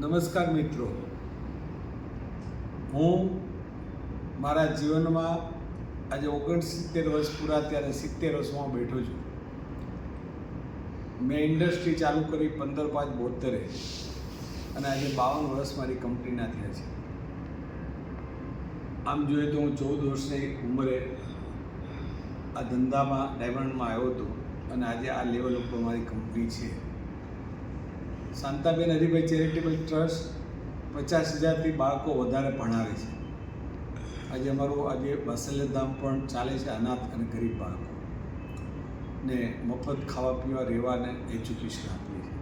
નમસ્કાર મિત્રો. હું મારા જીવનમાં આજે ઓગણસિત્તેર વર્ષ પૂરા ત્યારે સિત્તેર વર્ષમાં બેઠો છું. મેં ઇન્ડસ્ટ્રી ચાલુ કરી પંદર પાંચ બોતેરે અને આજે બાવન વર્ષ મારી કંપનીના થયા છે. આમ જોઈએ તો હું ચૌદ વર્ષની ઉંમરે આ ધંધામાં ડાયમંડમાં આવ્યો હતો અને આજે આ લેવલ ઉપર મારી કંપની છે. શાંતાબેન હરિભાઈ ચેરિટેબલ ટ્રસ્ટ પચાસ હજારથી બાળકો વધારે ભણાવે છે. આજે અમારું આજે વાસલ્યધામ પણ ચાલે છે અનાથ અને ગરીબ બાળકો. ને મફત ખાવા પીવા રહેવાને એજ્યુકેશન આપીએ છીએ.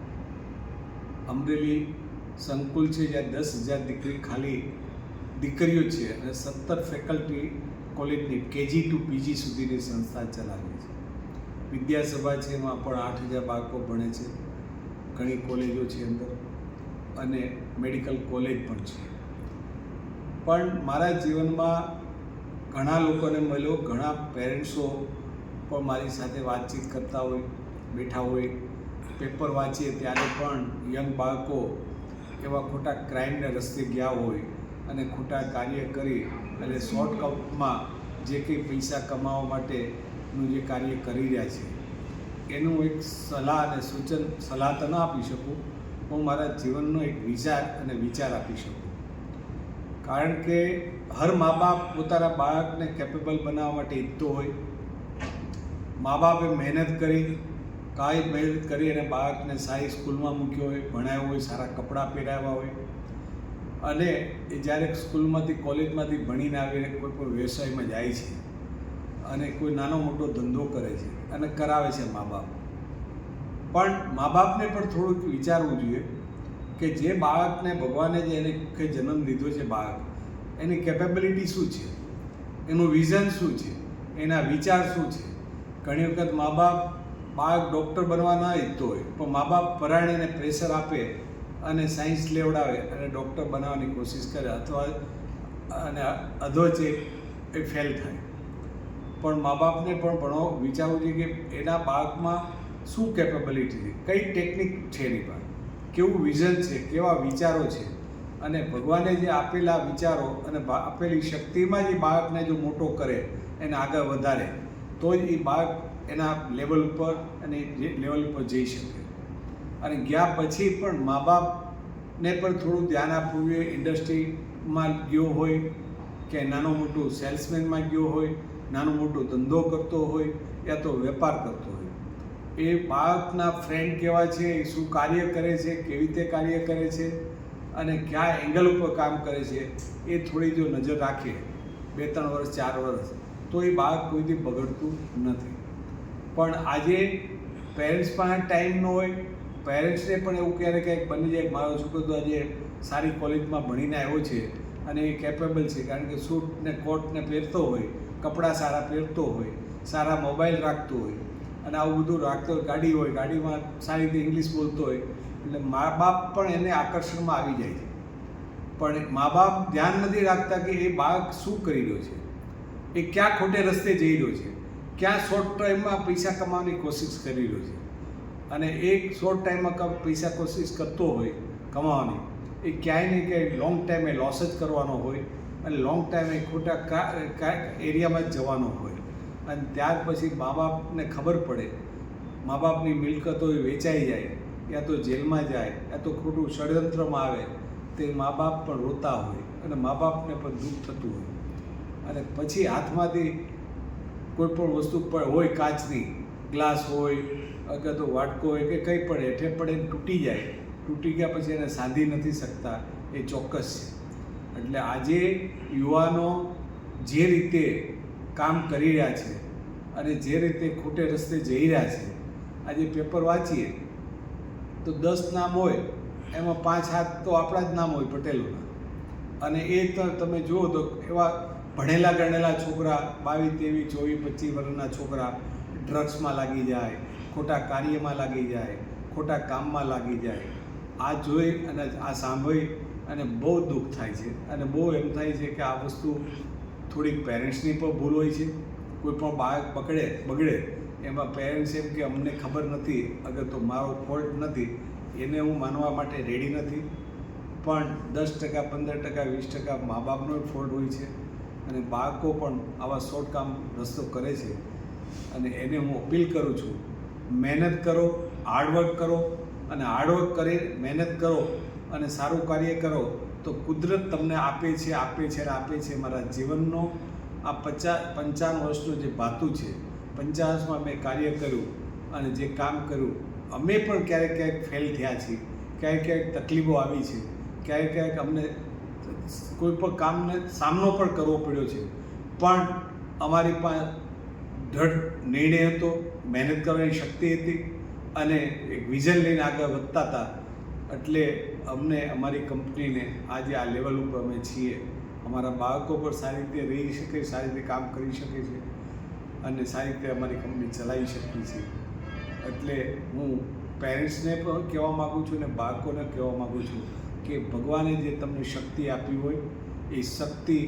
અમરેલી સંકુલ છે જ્યાં દસ હજાર દીકરી ખાલી દીકરીઓ છે અને સત્તર ફેકલ્ટી કોલેજની કેજી ટુ પીજી સુધીની સંસ્થા ચલાવે છે. વિદ્યાસભા છે એમાં પણ આઠ હજાર બાળકો ભણે છે. ઘણી કોલેજો છે અંદર અને મેડિકલ કોલેજ પણ છે. પણ મારા જીવનમાં ઘણા લોકોને મળ્યો, ઘણા પેરેન્ટ્સો પણ મારી સાથે વાતચીત કરતા હોય, બેઠા હોય. પેપર વાંચીએ ત્યારે પણ યંગ બાળકો એવા ખોટા ક્રાઇમને રસ્તે ગયા હોય અને ખોટા કાર્ય કરી અને શોર્ટકટમાં જે કંઈ પૈસા કમાવા માટેનું જે કાર્ય કરી રહ્યા છે. એનું એક સલાહ અને સૂચન, સલાહ તો ન આપી શકું, હું મારા જીવનનો એક વિચાર અને વિચાર આપી શકું. કારણ કે હર મા બાપ પોતાના બાળકને કેપેબલ બનાવવા માટે ઈચ્છતો હોય. મા બાપે મહેનત કરી, કાંઈ મહેનત કરી અને બાળકને સારી સ્કૂલમાં મૂક્યો હોય ભણાવ્યો હોય, સારા કપડાં પહેરાવ્યા હોય. અને એ જ્યારે સ્કૂલમાંથી, કોલેજમાંથી ભણીને આવીને કોઈ પણ વ્યવસાયમાં જાય છે અને કોઈ નાનો મોટો ધંધો કરે છે અને કરાવે છે મા બાપ પણ મા બાપને પણ થોડુંક વિચારવું જોઈએ કે જે બાળકને ભગવાને જે એને કે જન્મ લીધો છે બાળક, એની કેપેબિલિટી શું છે? એનું વિઝન શું છે? એના વિચાર શું છે? ઘણી વખત મા બાપ બાળક ડૉક્ટર બનવા ના ઈચ્છતો હોય, પણ મા બાપ પરાણીને પ્રેશર આપે અને સાયન્સ લેવડાવે અને ડૉક્ટર બનાવવાની કોશિશ કરે અથવા અને અધોચે એ ફેલ થાય. પણ મા બાપને પણ ભણો, વિચારવું જોઈએ કે એના બાળકમાં શું કેપેબિલિટી છે? કઈ ટેકનિક છે એની પાસે કેવું વિઝન છે? કેવા વિચારો છે? અને ભગવાને જે આપેલા વિચારો અને આપેલી શક્તિમાં જે બાળકને જો મોટો કરે, એને આગળ વધારે, તો જ એ બાળક એના લેવલ ઉપર અને લેવલ ઉપર જઈ શકે. અને ગયા પછી પણ મા બાપને પણ થોડું ધ્યાન આપવું જોઈએ. ઇન્ડસ્ટ્રીમાં ગયો હોય કે નાનું મોટું સેલ્સમેનમાં ગયો હોય નાનો મોટો ધંધો કરતો હોય યા તો વેપાર કરતો હોય. એ બાળકના ફ્રેન્ડ કેવા છે, એ શું કાર્ય કરે છે, કેવી રીતે કાર્ય કરે છે અને કયા એંગલ ઉપર કામ કરે છે, એ થોડી જો નજર રાખે. બે ત્રણ વર્ષ, ચાર વર્ષ, તો એ બાળક કોઈથી બગડતું નથી. પણ આજે પેરેન્ટ્સ પાસે ટાઈમ ન હોય. પેરેન્ટ્સને પણ એવું ક્યારેક ક્યાંક બની જાય મારો છોકરો તો આજે સારી કોલેજમાં ભણીને આવ્યો છે અને એ કેપેબલ છે. કારણ કે સૂટ ને કોટ ને પહેરતો હોય. કપડાં સારા પહેરતો હોય, સારા મોબાઈલ રાખતો હોય અને આવું બધું રાખતો હોય, ગાડી હોય, ગાડીમાં સારી રીતે ઇંગ્લિશ બોલતો હોય, એટલે મા બાપ પણ એને આકર્ષણમાં આવી જાય છે. પણ મા બાપ ધ્યાન નથી રાખતા કે એ બાળક શું કરી રહ્યો છે, એ ક્યાં ખોટે રસ્તે જઈ રહ્યો છે, ક્યાં શોર્ટ ટાઈમમાં પૈસા કમાવાની કોશિશ કરી રહ્યો છે. અને એક શોર્ટ ટાઈમમાં પૈસા કોશિશ કરતો હોય, કમાવાની, એ ક્યાંય ને ક્યાંય લોંગ ટાઈમે લોસ જ કરવાનો હોય અને લોંગ ટાઈમ એ ખોટા એરિયામાં જ જવાનો હોય. અને ત્યાર પછી મા બાપને ખબર પડે. મા બાપની મિલકતો એ વેચાઈ જાય, યા તો જેલમાં જાય, યા તો ખોટું ષડયંત્રમાં આવે, તે મા બાપ પણ રોતા હોય અને મા બાપને પણ દુઃખ થતું હોય. અને પછી હાથમાંથી કોઈ પણ વસ્તુ પણ હોય કાચની, ગ્લાસ હોય, અથવા તો વાટકો હોય કે કંઈ પણ હેઠે પડે તૂટી જાય, તૂટી ગયા પછી એને સાંધી નથી શકતા, એ ચોક્કસ છે. એટલે આજે યુવાનો જે રીતે કામ કરી રહ્યા છે અને જે રીતે ખોટે રસ્તે જઈ રહ્યા છે, આજે પેપર વાંચીએ, તો દસ નામ હોય, એમાં પાંચ હાથ તો આપણા જ નામ હોય પટેલોના. અને એ તમે જુઓ તો એવા ભણેલા ગણેલા છોકરા, બાવીસ તેવીસ ચોવીસ, પચીસ વર્ષના છોકરા ડ્રગ્સમાં લાગી જાય, ખોટા કાર્યમાં લાગી જાય, ખોટા કામમાં લાગી જાય. આ જોઈ અને આ સાંભળી અને બહુ દુઃખ થાય છે. અને બહુ એમ થાય છે કે આ વસ્તુ થોડીક પેરેન્ટ્સની પણ ભૂલ હોય છે. કોઈ પણ બાળક પકડે, બગડે, એમાં પેરેન્ટ્સ એમ કે અમને ખબર નથી, અગર તો મારો ફોલ્ટ નથી, એને હું માનવા માટે રેડી નથી. પણ દસ ટકા, પંદર ટકા, વીસ ટકા મા બાપનો ફોલ્ટ હોય છે. અને બાળકો પણ આવા શોર્ટ કામ રસ્તો કરે છે. અને એને હું અપીલ કરું છું, મહેનત કરો હાર્ડવર્ક કરો, અને હાર્ડવર્ક કરી, મહેનત કરો. અને સારું કાર્ય કરો, તો કુદરત તમને આપે છે આપે છે અને આપે છે. મારા જીવનનો આ પચાસ પંચાવન વર્ષનું જે ભાતું છે પંચાવનમાં મેં કાર્ય કર્યું અને જે કામ કર્યું, અમે પણ ક્યારેક ક્યારેક ફેલ થયા છીએ. ક્યારેક ક્યારેક તકલીફો આવી છે. ક્યારેક ક્યારેક અમને કોઈ પણ કામને સામનો પણ કરવો પડ્યો છે. પણ અમારી પાસે દૃઢ નિર્ણય હતો, મહેનત કરવાની શક્તિ હતી અને એક વિઝન લઈને આગળ વધતા હતા. એટલે અમને, અમારી કંપનીને આજે આ લેવલ ઉપર અમે છીએ. અમારા બાળકો પણ સારી રીતે રહી શકે, સારી રીતે કામ કરી શકે છે અને સારી રીતે અમારી કંપની ચલાવી શકીએ છીએ. એટલે હું પેરેન્ટ્સને પણ કહેવા માગું છું અને બાળકોને કહેવા માગું છું કે ભગવાને જે તમને શક્તિ આપી હોય, એ શક્તિ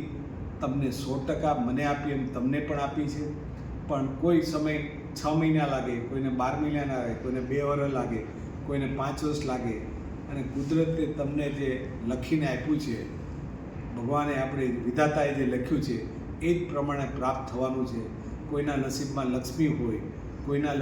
તમને સો ટકા મને આપી એમ તમને પણ આપી છે. પણ કોઈ સમય છ મહિના લાગે, કોઈને બાર મહિના લાગે, કોઈને બે વર્ષ લાગે, કોઈને પાંચ વર્ષ લાગે અને કુદરતે તમને જે લખીને આપ્યું છે, ભગવાને આપણે વિધાતાએ જે લખ્યું છે, એ જ પ્રમાણે પ્રાપ્ત થવાનું છે. કોઈના નસીબમાં લક્ષ્મી હોય, કોઈના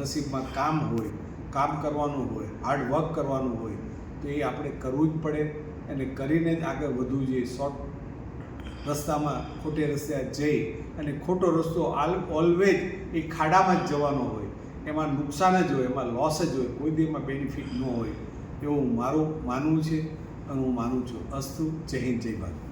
નસીબમાં કામ હોય, કામ કરવાનું હોય હાર્ડ વર્ક કરવાનું હોય, તો એ આપણે કરવું જ પડે અને કરીને જ આગળ વધવું જોઈએ. શોર્ટ રસ્તામાં ખોટે રસ્તે જઈ અને ખોટો રસ્તો આલ ઓલવેજ એ ખાડામાં જ જવાનો હોય. એમાં નુકસાન જ હોય, એમાં લોસ જ હોય, કોઈ દીમાં બેનિફિટ ન હોય. એવું મારું માનવું છે અને હું માનું છું. અસ્તુ. જય હિન્દ જય ભારત.